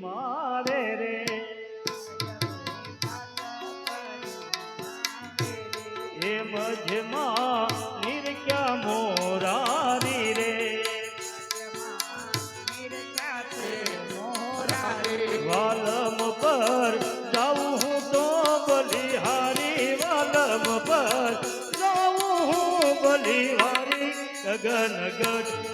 મારે રે. એ મજમાં નિરક્યા મોરારી રે. વાલમ પર જાઉં હું તો બલિહારી, વાલમ પર જાઉં હું બલિહારી. ગગન ગઢ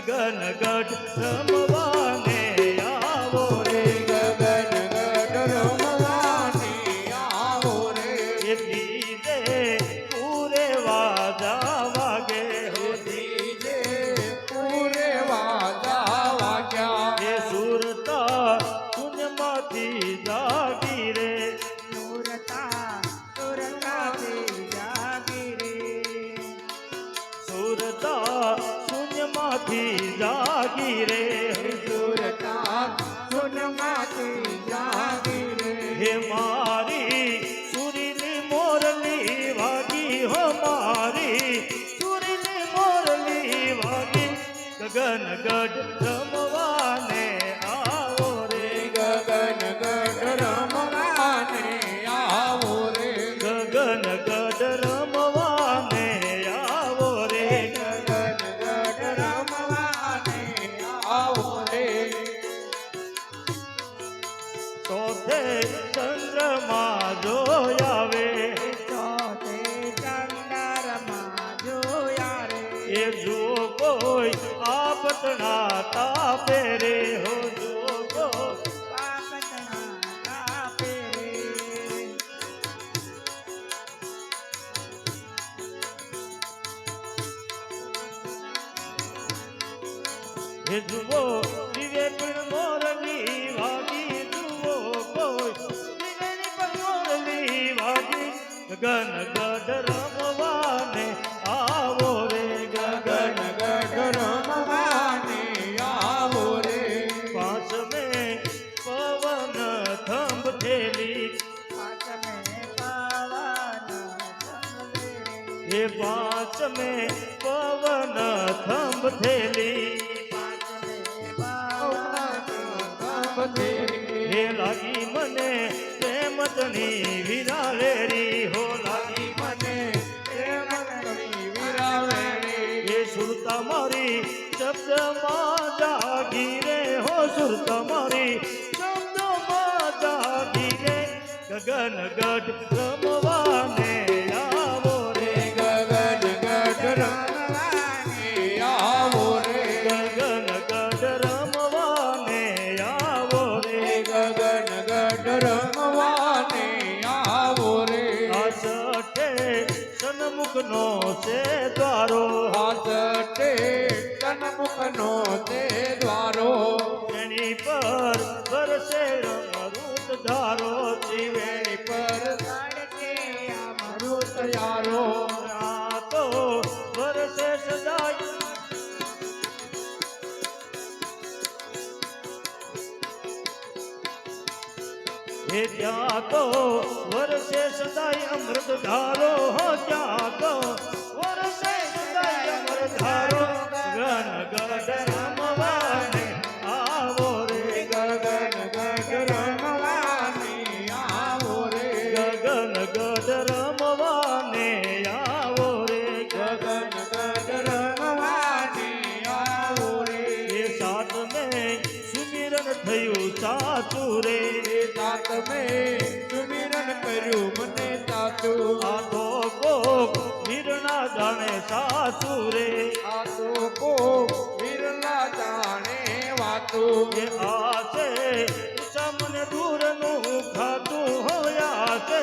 ગગન ગઢ રમવાને ગગન ગઢ હે જુઓ દિવે પણ મોરલી વાગી જુઓ કોઈ. દિવેની પણ મોરલી વાગી, ગગન ગઢ રમવાને આવો રે, ગગન ગઢ રમવાને આવો રે. પાંચ મે પવન થંભ થેલી. પવન થંભ થેલી. હે લાગી મને પ્રેમતની વિરાલેરી હો લાગી એ સુરતા મારી શબ્દમાં જાગી રે, હો સુરતા મારી શબ્દમાં જાગી રે. ગગન ગઢ રમવાને છે દ્વારો. હાથે તનમુખનો તે દ્વારો. એની પર વરસે અમૃત ધારો. ત્રિવેણી પર અમૃત યારો આ તો વરસે સદાય. હે ત્યાં તો વરસે સદાય અમૃત ધારો હો ત્યાં તો વરસે સદાય અમૃત ધારો. ગણ ગઢ રમવાને આવો રે. ગગન ગઢ રમવાને આવો રે. ગગન ગઢ રમવાને આવો રે. ગગન ગઢ રમવાને આવો રે. એ સાત મે સુમિરન થયું સાચું રે. સાત મેં કર્યું મને સાચું આ તો કોક હિરણા જાણે સાચું રે. આ તો કોક હિરણા જાણે વાતું. કે આ છે મને દૂરનું ખાતું હોયા છે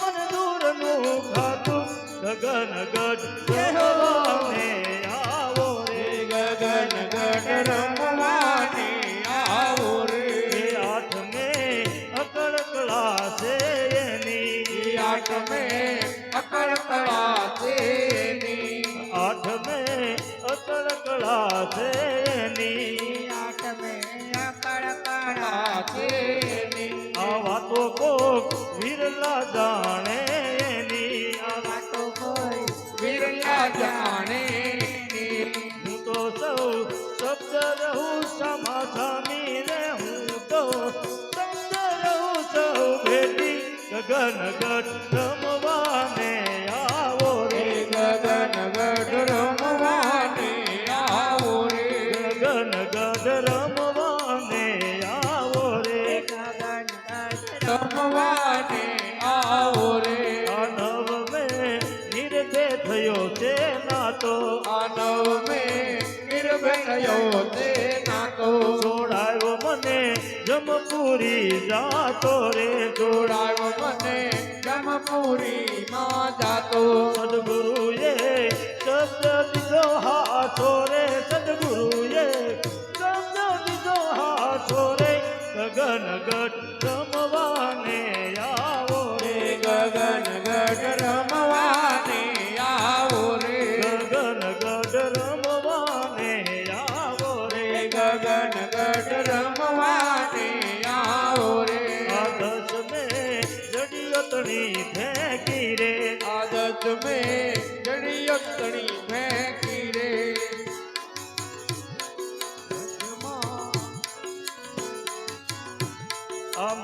મને દૂરનું ખાતું ગગન ગઢ સામી રે હું તો શબ્દ રહું સૌ ભેટી ગગન ગઢ રમવાને આવો રે. રે ગગન ગઢ રમવાને આવો રે. ગગન ગઢ રમવાને આવો રે. ગગન રમવાને આવો રે. આ મે નિર્ભય થયો છે નાતો આનવ મે નિર્ભયો તે છોડાયો મને જમપુરી જાતો રે જોડાયો મને જમપુરી માં જાતો. સદગુરુએ શબ્દ દીધો હાથો રે સદગુરુએ શબ્દ દીધો હાથો રે ગગન ગઢ જડિયો તણી ફેંકી રે. આદત મે જડિયતણી ફેંકી રે. આ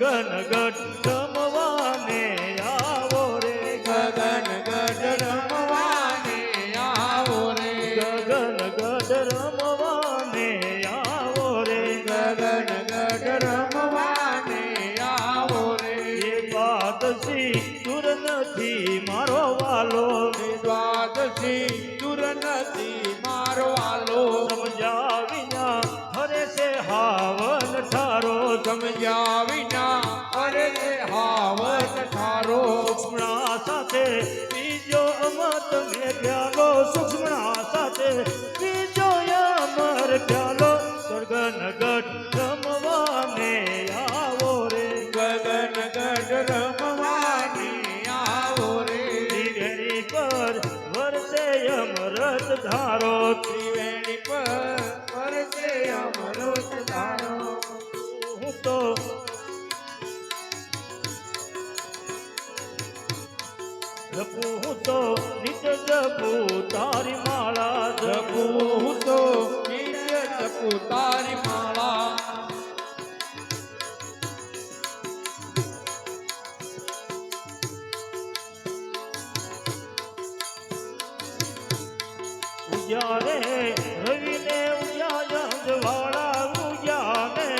ગગન ગઢ રમવાને આવો રે. ગગન ગઢ રમવાને આવો રે. ગગન ગઢ રમવાને આવો રે. ગગન ગઢ રમવાને આવો રે. દ્વાદશી દૂર નથી મારો વાલો. દ્વાદશી દૂર નથી મારો આલો ઠારો સમજ્યા વિના અરે હાવત ઠારો સૂક્ષ્મણા સાથે બીજો અમત મેં પ્યાલો સુક્ષ્મણા સાથે બીજો અમર પ્યાલો. સ્વર્ગન ગઢ રમવાને આવો રે. ગગન ગઢ રમવાને આવો રે. પર વર્ષે અમરત ધારો. જપું તો નિત્ય જપું તારી માળા જપુ. તો નિત્ય જપુ તારી માળા. ઉજારે રવિને ઉજાયા જવાળા ઉજાને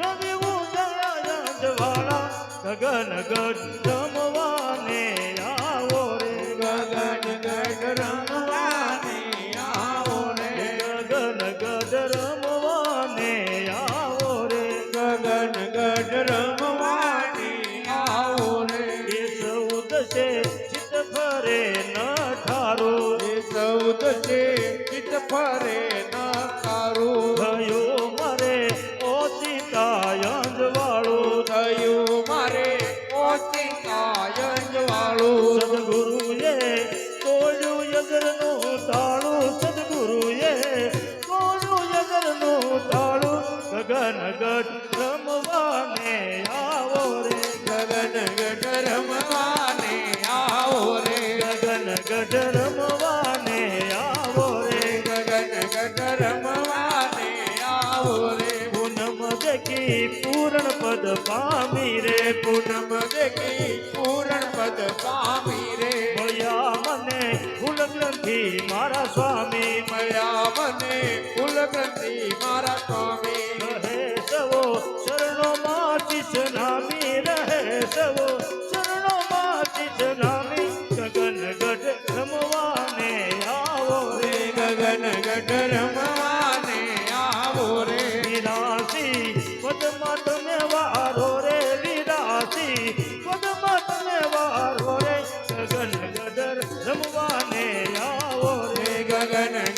રવિ ઉજાયા જવાળા ગગન ગઢ દેખી પૂરણ પદ પામી રે, પૂનમ દેખી પૂરણ પદ પામી રે. મયા મને ફૂલ ગ્રંથિ મારા સ્વામી મયા મને ફૂલ ગ્રંથિ મારા સ્વામી. રહે સવો શરણો માં શિષ્ય નામ ಗಗನ